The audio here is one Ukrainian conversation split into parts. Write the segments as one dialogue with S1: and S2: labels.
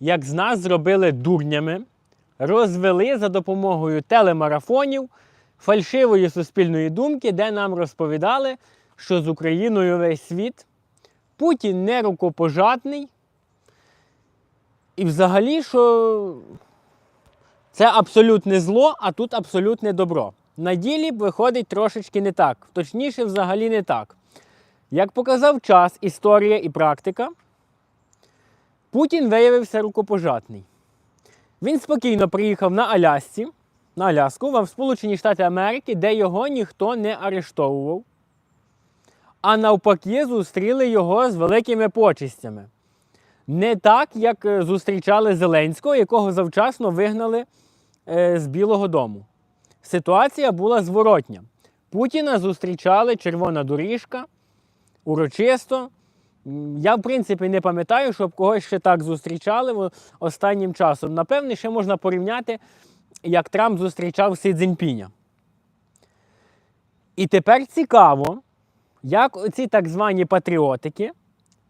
S1: як з нас зробили дурнями, розвели за допомогою телемарафонів фальшивої суспільної думки, де нам розповідали, що з Україною весь світ Путін не рукопожатний. І взагалі, що це абсолютне зло, а тут абсолютне добро. На ділі виходить трошечки не так, точніше, взагалі не так. Як показав час, історія і практика, Путін виявився рукопожатний. Він спокійно приїхав на Алясці, на Аляску, в Сполучені Штати Америки, де його ніхто не арештовував. А навпаки, зустріли його з великими почистями. Не так, як е, зустрічали Зеленського, якого завчасно вигнали е, з Білого Дому. Ситуація була зворотня. Путіна зустрічали червона доріжка урочисто. Я, в принципі, не пам'ятаю, щоб когось ще так зустрічали останнім часом. Напевне, ще можна порівняти, як Трамп зустрічав Сі Цзіньпіня. І тепер цікаво, як оці так звані патріотики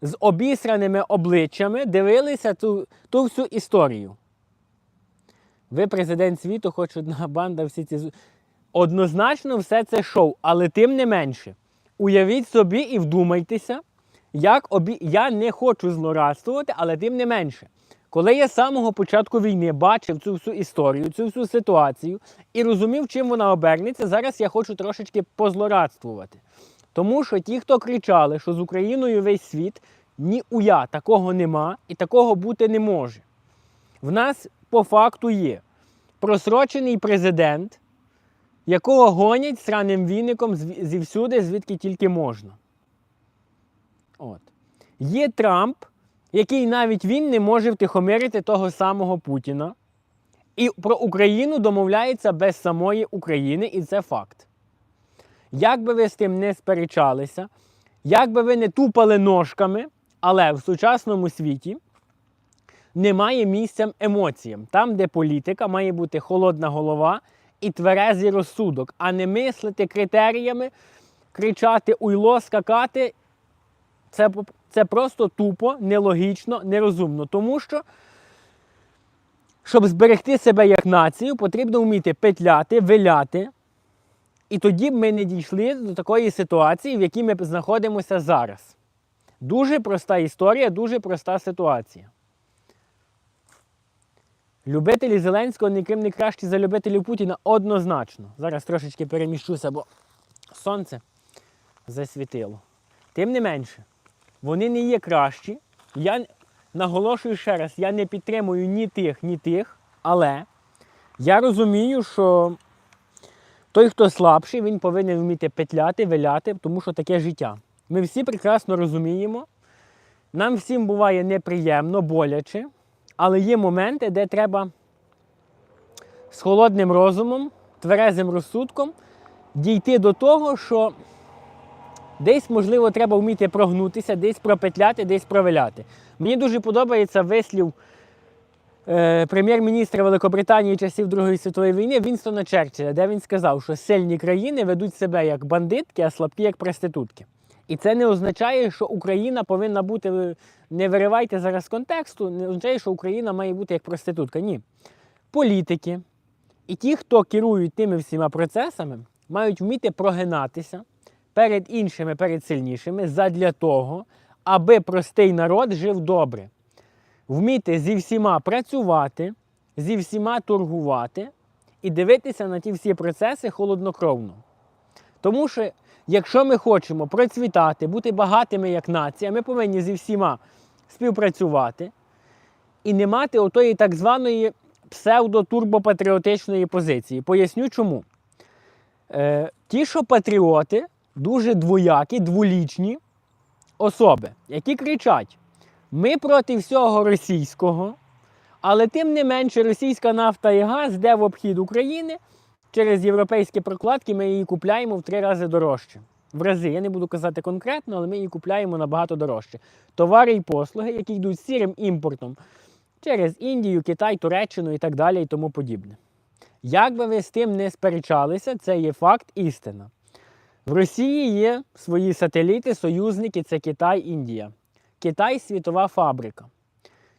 S1: з обісраними обличчями дивилися ту, ту всю історію. Ви президент світу, хоч одна банда, всі ці. Однозначно, все це шоу, але тим не менше. Уявіть собі і вдумайтеся, як обі... я не хочу злорадствувати, але тим не менше. Коли я з самого початку війни бачив цю всю історію, цю всю ситуацію і розумів, чим вона обернеться, зараз я хочу трошечки позлорадствувати. Тому що ті, хто кричали, що з Україною весь світ, ні уя такого нема і такого бути не може. В нас по факту є просрочений президент, якого гонять сраним віником зівсюди, звідки тільки можна. От. Є Трамп, який навіть він не може втихомирити того самого Путіна. І про Україну домовляється без самої України, і це факт. Як би ви з тим не сперечалися, як би ви не тупали ножками, але в сучасному світі немає місця емоціям. Там, де політика, має бути холодна голова і тверезий розсудок, а не мислити критеріями, кричати уйло, скакати. Це, це просто тупо, нелогічно, нерозумно. Тому що, щоб зберегти себе як націю, потрібно вміти петляти, виляти. І тоді б ми не дійшли до такої ситуації, в якій ми знаходимося зараз. Дуже проста історія, дуже проста ситуація. Любителі Зеленського ніким не кращі за любителів Путіна однозначно. Зараз трошечки переміщуся, бо сонце засвітило. Тим не менше, вони не є кращі. Я наголошую ще раз, я не підтримую ні тих, ні тих, але я розумію, що той, хто слабший, він повинен вміти петляти, виляти, тому що таке життя. Ми всі прекрасно розуміємо. Нам всім буває неприємно, боляче, але є моменти, де треба з холодним розумом, тверезим розсудком дійти до того, що десь, можливо, треба вміти прогнутися, десь пропетляти, десь провиляти. Мені дуже подобається вислів е, прем'єр-міністра Великобританії часів Другої світової війни Вінстона Черчилля, де він сказав, що сильні країни ведуть себе як бандитки, а слабкі як проститутки. І це не означає, що Україна повинна бути. Не виривайте зараз контексту, не означає, що Україна має бути як проститутка. Ні. Політики і ті, хто керують тими всіма процесами, мають вміти прогинатися перед іншими, перед сильнішими, задля того, аби простий народ жив добре. Вміти зі всіма працювати, зі всіма торгувати і дивитися на ті всі процеси холоднокровно. Тому що, якщо ми хочемо процвітати, бути багатими як нація, ми повинні зі всіма співпрацювати і не мати отої так званої псевдо-турбопатріотичної позиції. Поясню чому. Е, ті, що патріоти, дуже двоякі, дволічні особи, які кричать: ми проти всього російського, але тим не менше російська нафта і газ йде в обхід України через європейські прокладки. Ми її купляємо в три рази дорожче. В рази, я не буду казати конкретно, але ми її купляємо набагато дорожче. Товари і послуги, які йдуть сірим імпортом через Індію, Китай, Туреччину і так далі, і тому подібне. Як би ви з тим не сперечалися, це є факт істина. В Росії є свої сателіти, союзники це Китай, Індія. Китай світова фабрика.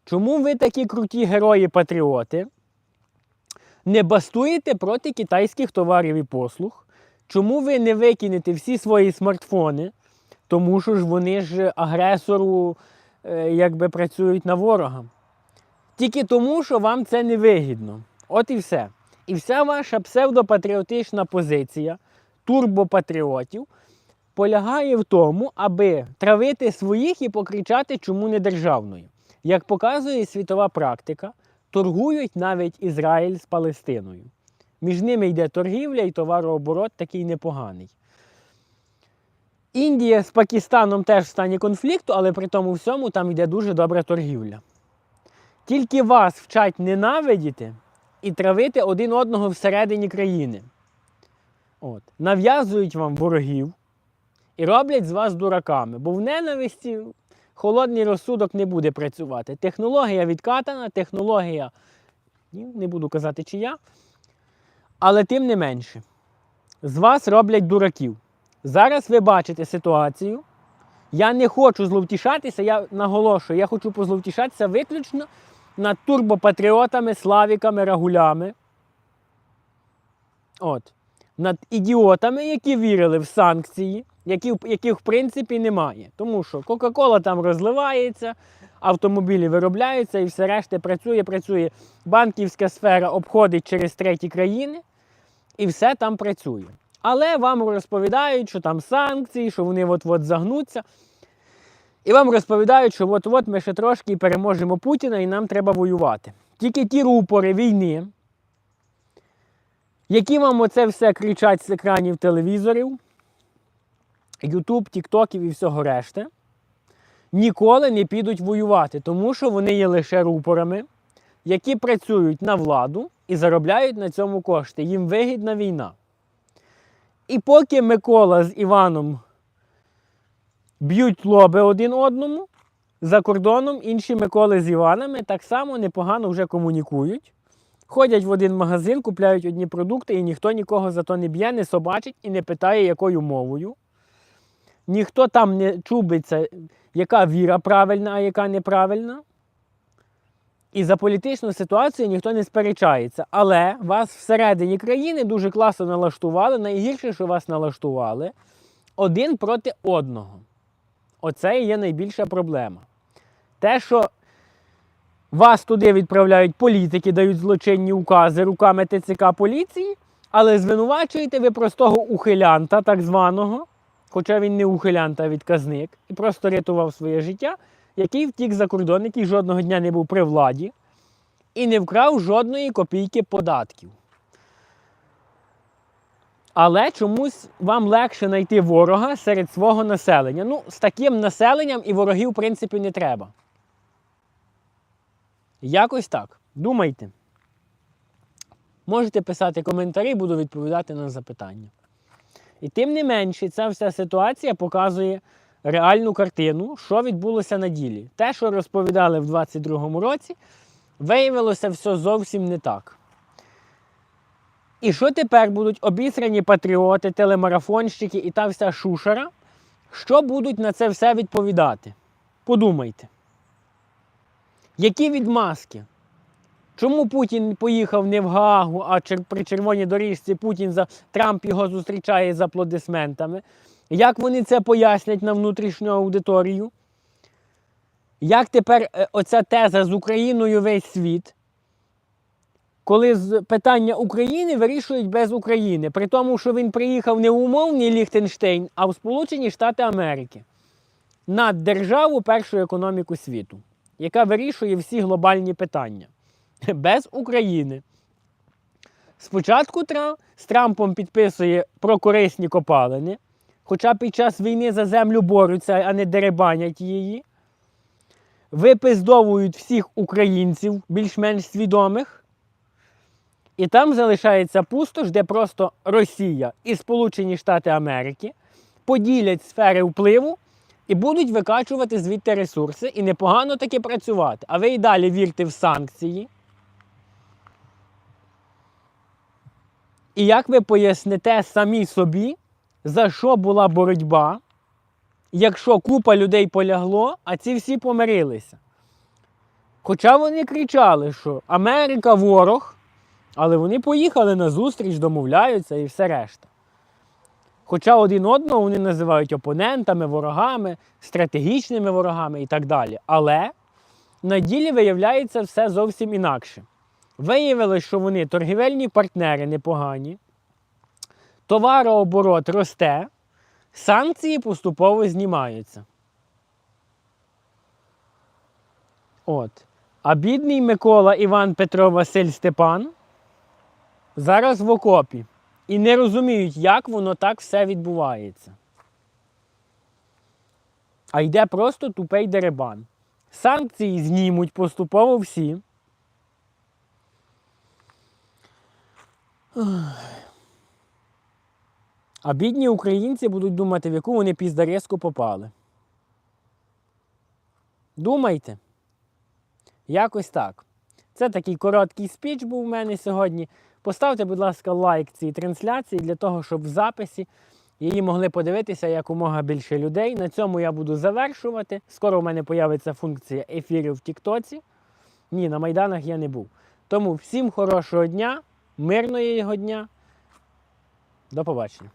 S1: Чому ви такі круті герої-патріоти? Не бастуєте проти китайських товарів і послуг? Чому ви не викинете всі свої смартфони? Тому що ж вони ж агресору е, якби працюють на ворога. Тільки тому, що вам це не вигідно. От і все. І вся ваша псевдопатріотична позиція турбопатріотів полягає в тому, аби травити своїх і покричати, чому не державною. Як показує світова практика, торгують навіть Ізраїль з Палестиною. Між ними йде торгівля і товарооборот такий непоганий. Індія з Пакистаном теж в стані конфлікту, але при тому всьому там йде дуже добра торгівля. Тільки вас вчать ненавидіти і травити один одного всередині країни. От. Нав'язують вам ворогів і роблять з вас дураками, бо в ненависті холодний розсудок не буде працювати. Технологія відкатана, технологія, не буду казати чия, але тим не менше, з вас роблять дураків. Зараз ви бачите ситуацію. Я не хочу зловтішатися, я наголошую, я хочу позловтішатися виключно над турбопатріотами, славіками, рагулями. От. Над ідіотами, які вірили в санкції, які, яких в принципі немає. Тому що Кока-Кола там розливається, автомобілі виробляються і все решта працює, працює. Банківська сфера обходить через треті країни, і все там працює. Але вам розповідають, що там санкції, що вони от-от загнуться. І вам розповідають, що от-от ми ще трошки переможемо Путіна і нам треба воювати. Тільки ті рупори війни, які вам оце все кричать з екранів телевізорів, Ютуб, Тіктоків і всього решти, ніколи не підуть воювати, тому що вони є лише рупорами, які працюють на владу і заробляють на цьому кошти. Їм вигідна війна. І поки Микола з Іваном б'ють лоби один одному, за кордоном інші Миколи з Іванами так само непогано вже комунікують. Ходять в один магазин, купляють одні продукти, і ніхто нікого за то не б'є, не собачить і не питає, якою мовою. Ніхто там не чубиться, яка віра правильна, а яка неправильна. І за політичну ситуацію ніхто не сперечається. Але вас всередині країни дуже класно налаштували. Найгірше, що вас налаштували один проти одного. Оце і є найбільша проблема. Те, що вас туди відправляють політики, дають злочинні укази руками ТЦК поліції, але звинувачуєте ви простого ухилянта, так званого, хоча він не ухилянт, а відказник, і просто рятував своє життя, який втік за кордон, який жодного дня не був при владі і не вкрав жодної копійки податків. Але чомусь вам легше знайти ворога серед свого населення. Ну, з таким населенням і ворогів, в принципі, не треба. Якось так. Думайте. Можете писати коментарі, буду відповідати на запитання. І тим не менше, ця вся ситуація показує реальну картину, що відбулося на ділі. Те, що розповідали в 2022 році, виявилося все зовсім не так. І що тепер будуть обісрані патріоти, телемарафонщики і та вся шушера? Що будуть на це все відповідати? Подумайте. Які відмазки? Чому Путін поїхав не в Гаагу, а при червоній доріжці Путін за Трамп його зустрічає з аплодисментами? Як вони це пояснять на внутрішню аудиторію? Як тепер е, оця теза з Україною весь світ? Коли питання України вирішують без України, при тому, що він приїхав не в умовний Ліхтенштейн, а в Сполучені Штати Америки над державу першу економіку світу, яка вирішує всі глобальні питання без України. Спочатку Тра- з Трампом підписує про корисні копалини, хоча під час війни за землю борються, а не деребанять її. Випиздовують всіх українців, більш-менш свідомих. І там залишається пустош, де просто Росія і Сполучені Штати Америки поділять сфери впливу і будуть викачувати звідти ресурси і непогано таки працювати. А ви і далі вірте в санкції. І як ви поясните самі собі, за що була боротьба, якщо купа людей полягло, а ці всі помирилися? Хоча вони кричали, що Америка ворог, але вони поїхали на зустріч, домовляються і все решта. Хоча один одного вони називають опонентами, ворогами, стратегічними ворогами і так далі. Але на ділі виявляється все зовсім інакше. Виявилось, що вони торгівельні партнери непогані, товарооборот росте, санкції поступово знімаються. От. А бідний Микола Іван Петро Василь Степан зараз в окопі і не розуміють, як воно так все відбувається. А йде просто тупий деребан. Санкції знімуть поступово всі. А бідні українці будуть думати, в яку вони піздарезку попали. Думайте. Якось так. Це такий короткий спіч був у мене сьогодні. Поставте, будь ласка, лайк цій трансляції для того, щоб в записі її могли подивитися якомога більше людей. На цьому я буду завершувати. Скоро у мене появиться функція ефірів в Тіктоці. Ні, на Майданах я не був. Тому всім хорошого дня, мирного його дня. До побачення.